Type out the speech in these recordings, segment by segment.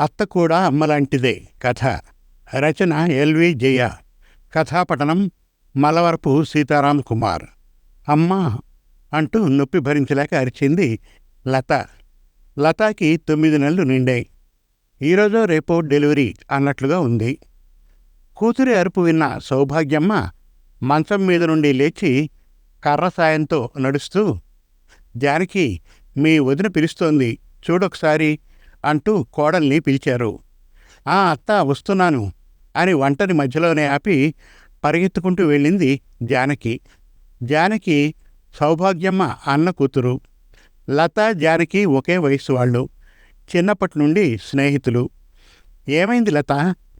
అత్త కూడా అమ్మలాంటిదే. కథ. రచన ఎల్వి జయ. కథాపఠనం మలవరపు సీతారాం కుమార్. అమ్మా అంటూ నొప్పి భరించలేక అరిచింది లత. లతాకి తొమ్మిది నెలలు నిండాయి. ఈరోజో రేపో డెలివరీ అన్నట్లుగా ఉంది. కూతురి అరుపు విన్న సౌభాగ్యమ్మ మంచం మీద నుండి లేచి కర్ర సాయంతో నడుస్తూ జానకి మీ వదిన పిలుస్తోంది. చూడొకసారి అంటూ కోడల్ని పిలిచారు. ఆ అత్త వస్తున్నాను అని వంటని మధ్యలోనే ఆపి పరిగెత్తుకుంటూ వెళ్ళింది జానకి. జానకి సౌభాగ్యమ్మ అన్న కూతురు. లత జానకి ఒకే వయసు వాళ్ళు. చిన్నప్పటి నుండి స్నేహితులు. ఏమైంది లత?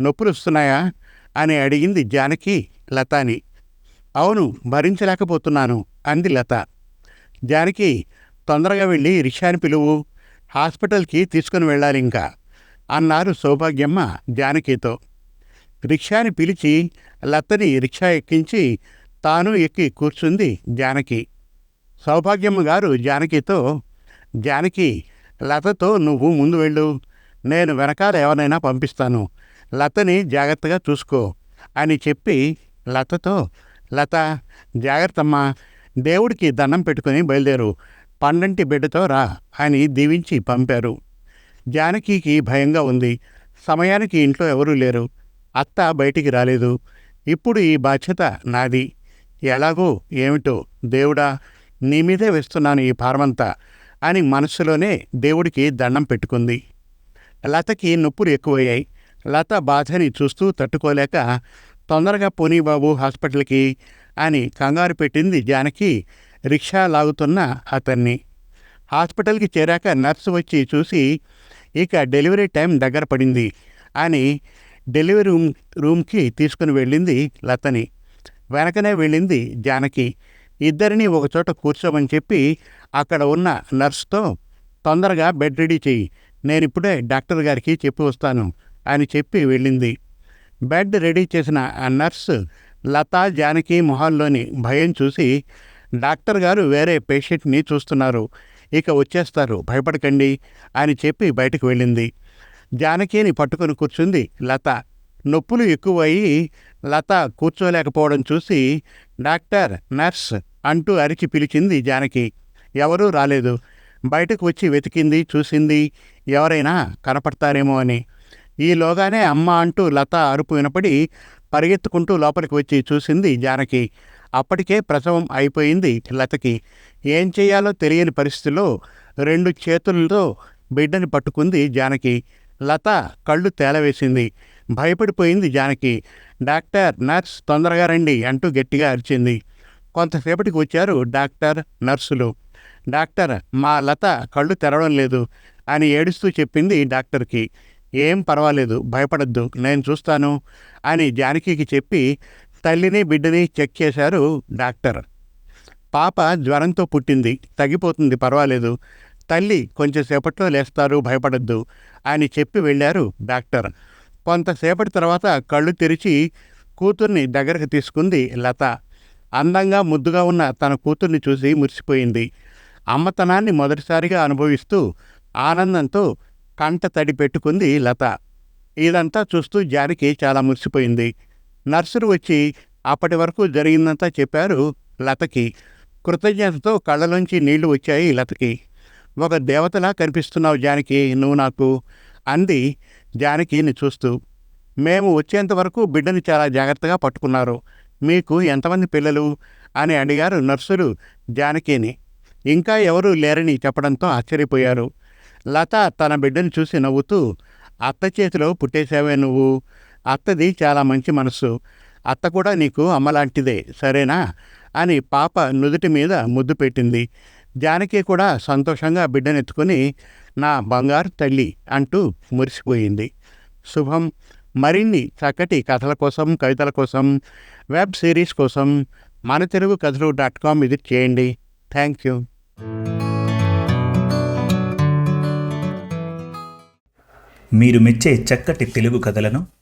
నొప్పులు వస్తున్నాయా? అని అడిగింది జానకి లతాని. అవును భరించలేకపోతున్నాను అంది లత. జానకి తొందరగా వెళ్ళి రిక్షాని పిలువు. హాస్పిటల్కి తీసుకుని వెళ్ళాలి ఇంకా అన్నారు సౌభాగ్యమ్మ జానకితో. రిక్షాని పిలిచి లతని రిక్షా ఎక్కించి తాను ఎక్కి కూర్చుంది జానకి. సౌభాగ్యమ్మ గారు జానకితో జానకి లతతో నువ్వు ముందు వెళ్ళు నేను వెనకాల ఎవరైనా పంపిస్తాను లతని జాగ్రత్తగా చూసుకో అని చెప్పి లతతో లత జాగ్రత్తమ్మా దేవుడికి దండం పెట్టుకుని బయలుదేరు పండంటి బిడ్డతో రా అని దీవించి పంపారు. జానకికి భయంగా ఉంది. సమయానికి ఇంట్లో ఎవరూ లేరు. అత్త బయటికి రాలేదు. ఇప్పుడు ఈ బాధ్యత నాది. ఎలాగో ఏమిటో దేవుడా నీ మీదే వేస్తున్నాను ఈ భారమంతా అని మనస్సులోనే దేవుడికి దండం పెట్టుకుంది. లతకి నొప్పులు ఎక్కువయ్యాయి. లత బాధని చూస్తూ తట్టుకోలేక తొందరగా పోనీ బాబు హాస్పిటల్కి అని కంగారు పెట్టింది జానకి. రిక్షా లాగుతున్న అతన్ని. హాస్పిటల్కి చేరాక నర్సు వచ్చి చూసి ఇక డెలివరీ టైం దగ్గర పడింది అని డెలివరీ రూమ్ రూమ్కి తీసుకుని వెళ్ళింది లతని. వెనకనే వెళ్ళింది జానకి. ఇద్దరిని ఒకచోట కూర్చోమని చెప్పి అక్కడ ఉన్న నర్స్తో తొందరగా బెడ్ రెడీ చేయి నేను ఇప్పుడే డాక్టర్ గారికి చెప్పి వస్తాను అని చెప్పి వెళ్ళింది. బెడ్ రెడీ చేసిన ఆ నర్సు లతా జానకి మొహాల్లోని భయం చూసి డాక్టర్ గారు వేరే పేషెంట్ని చూస్తున్నారు. ఇక వచ్చేస్తారు. భయపడకండి అని చెప్పి బయటకు వెళ్ళింది. జానకిని పట్టుకొని కూర్చుంది లత. నొప్పులు ఎక్కువయ్యి లత కూర్చోలేకపోవడం చూసి డాక్టర్ నర్స్ అంటూ అరిచి పిలిచింది జానకి. ఎవరూ రాలేదు. బయటకు వచ్చి వెతికింది చూసింది ఎవరైనా కనపడతారేమో అని. ఈలోగానే అమ్మ అంటూ లత అరుపు వినపడి పరిగెత్తుకుంటూ లోపలికి వచ్చి చూసింది జానకి. అప్పటికే ప్రసవం అయిపోయింది లతకి. ఏం చేయాలో తెలియని పరిస్థితిలో రెండు చేతులతో బిడ్డని పట్టుకుంది జానకి. లత కళ్ళు తేలవేసింది. భయపడిపోయింది జానకి. డాక్టర్ నర్స్ తొందరగా రండి అంటూ గట్టిగా అరిచింది. కొంతసేపటికి వచ్చారు డాక్టర్ నర్సులు. డాక్టర్ మా లత కళ్ళు తెరవడం లేదు అని ఏడుస్తూ చెప్పింది డాక్టర్కి. ఏం పర్వాలేదు భయపడద్దు నేను చూస్తాను అని జానకికి చెప్పి తల్లిని బిడ్డని చెక్ చేశారు డాక్టర్. పాప జ్వరంతో పుట్టింది. తగ్గిపోతుంది పర్వాలేదు. తల్లి కొంచెంసేపట్లో లేస్తారు భయపడద్దు అని చెప్పి వెళ్ళారు డాక్టర్. కొంతసేపటి తర్వాత కళ్ళు తెరిచి కూతుర్ని దగ్గరకు తీసుకుంది లత. అందంగా ముద్దుగా ఉన్న తన కూతుర్ని చూసి మురిసిపోయింది. అమ్మతనాన్ని మొదటిసారిగా అనుభవిస్తూ ఆనందంతో కంట తడి పెట్టుకుంది లత. ఇదంతా చూస్తూ జారికి చాలా మురిసిపోయింది. నర్సులు వచ్చి అప్పటి వరకు జరిగిందంతా చెప్పారు లతకి. కృతజ్ఞతతో కళ్ళలోంచి నీళ్ళు వచ్చాయి లతకి. ఒక దేవతలా కనిపిస్తున్నావు జానకి నువ్వు నాకు అంది జానకిని చూస్తూ. మేము వచ్చేంత వరకు బిడ్డని చాలా జాగ్రత్తగా పట్టుకున్నారు. మీకు ఎంతమంది పిల్లలు? అని అడిగారు నర్సులు జానకిని. ఇంకా ఎవరూ లేరని చెప్పడంతో ఆశ్చర్యపోయారు. లత తన బిడ్డని చూసి నవ్వుతూ అత్త చేతిలో పుట్టేశావే నువ్వు? అత్తది చాలా మంచి మనస్సు. అత్త కూడా నీకు అమ్మలాంటిదే సరేనా? అని పాప నుదుటి మీద ముద్దు పెట్టింది. జానకి కూడా సంతోషంగా బిడ్డనెత్తుకుని నా బంగారు తల్లి అంటూ మురిసిపోయింది. శుభం. మరిన్ని చక్కటి కథల కోసం కవితల కోసం వెబ్ సిరీస్ కోసం మన తెలుగు కథలు డాట్ కామ్ విజిట్ చేయండి. Thank you. మీరు మెచ్చే చక్కటి తెలుగు కథలను